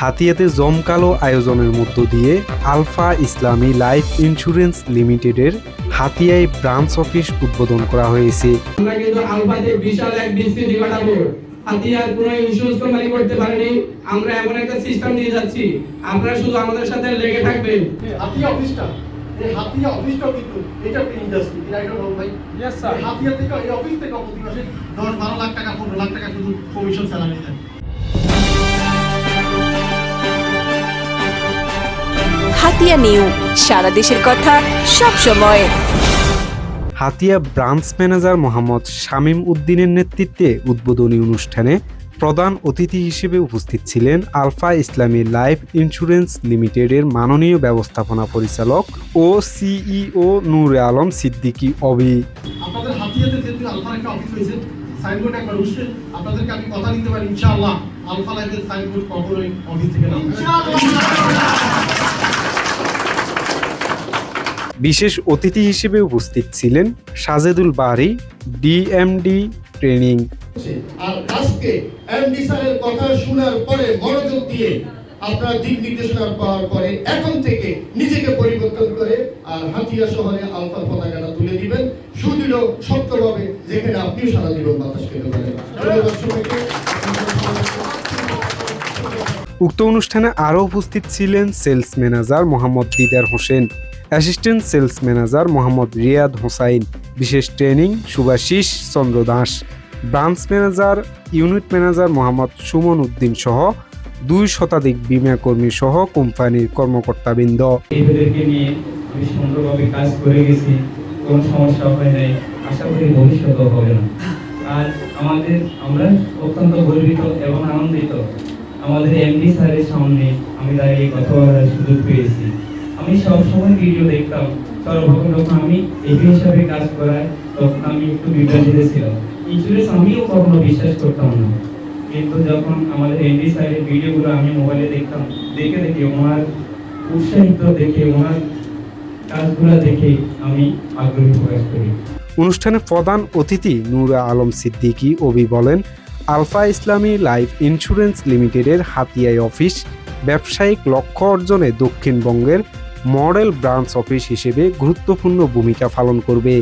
হাতিয়াতে জমকালো আয়োজনের মধ্য দিয়ে আলফা ইসলামী লাইফ ইন্স্যুরেন্স লিমিটেডের হাতিয়ায় ব্রাঞ্চ অফিস উদ্বোধন করা হয়েছে। আমরা কিন্তু আলফাতে বিশাল এক বিস্তৃতি ঘটাবো। হাতিয়ার কোনো ইন্স্যুরেন্স কোম্পানি করতে পারেনি। আমরা এমন একটা সিস্টেম নিয়ে যাচ্ছি। আপনারা শুধু আমাদের সাথে লেগে থাকবেন। হাতিয়া অফিসটা এই হাতিয়া অফিসটাও কিন্তু এটা একটা ইন্ডাস্ট্রি ভাই। হাতিয়া থেকে এই অফিস থেকে প্রতি মাসে দশ বারো লাখ টাকা পনেরো লাখ টাকা শুধু কমিশন স্যালারি দেয়। হাতিয়া নিউ। সারা দেশের কথা সব সময়। হাতিয়া ব্রাঞ্চ ম্যানেজার মোহাম্মদ শামীম উদ্দিনের নেতৃত্বে উদ্বোধনী অনুষ্ঠানে প্রধান অতিথি হিসেবে উপস্থিত ছিলেন আলফা ইসলামী লাইফ ইন্স্যুরেন্স লিমিটেডের মাননীয় ব্যবস্থাপনা পরিচালক ও সিইও নূরে আলম সিদ্দিকী অবি। আপনাদের হাতিয়াতে যেহেতু আলফার একটা অফিস হয়েছে সাইনবোর্ড একবার উঠছে আপনাদেরকে আমি কথা দিতে পারি ইনশাআল্লাহ আলফা লাইফের সাইনবোর্ড কখনোই অফিস থেকে না। বিশেষ অতিথি হিসেবে উপস্থিত ছিলেন সাজেদুল বারি ডিএমডি ট্রেনিং। আর আজকে এমডি স্যারের কথা শোনার পরে মনোযোগ দিয়ে আপনারা দিক নির্দেশনা পাওয়ার পরে এখন থেকে নিজেকে পরিবর্তন করে আর হাতিয়া শহরে আলফা পতাকাটা তুলে দিবেন। সুদৃঢ় শক্তভাবে যেখানে আপনিও সারা জীবন বাতাস খেতে পারেন। উক্ত অনুষ্ঠানে আরও উপস্থিত ছিলেন sales manager Mohammad Didar Hossain. Assistant sales manager Mohammad Riyad Hossain, বিশেষ training Subhashis Chandra Das, branch manager, unit manager Mohammad Suman Uddin সহ দুই শতাধিক বিমা কর্মী সহ কোম্পানির কর্মকর্তাবৃন্দ। না। আর আমাদের, আমরা অত্যন্ত গর্বিত এবং আনন্দিত। আমাদের এমডি স্যারের সামনে আমি দাঁড়িয়ে কথা বলার সুযোগ পেয়েছি। আমি সবসময় ভিডিও দেখতাম। সর্বপ্রথম যখন আমি এপি হিসাবে কাজ করাই, তখন আমি একটু বিভ্রান্তিতে ছিলাম। ইন্স্যুরেন্স আমিও কখনো বিশ্বাস করতাম না। কিন্তু যখন আমাদের এমডি স্যারের ভিডিওগুলো আমি মোবাইলে দেখতাম, দেখে দেখে ওনার উৎসাহিত দেখে, ওনার কাজগুলো দেখে আমি আগ্রহী প্রকাশ করি। অনুষ্ঠানে প্রধান অতিথি নূরা আলম সিদ্দিকী অবি বলেন, আলফা ইসলামী লাইফ ইন্স্যুরেন্স লিমিটেডের হাতিয়াই অফিস ব্যবসায়িক লক্ষ্য অর্জনে দক্ষিণবঙ্গের মডেল ব্রাঞ্চ অফিস হিসেবে গুরুত্বপূর্ণ ভূমিকা পালন করবে।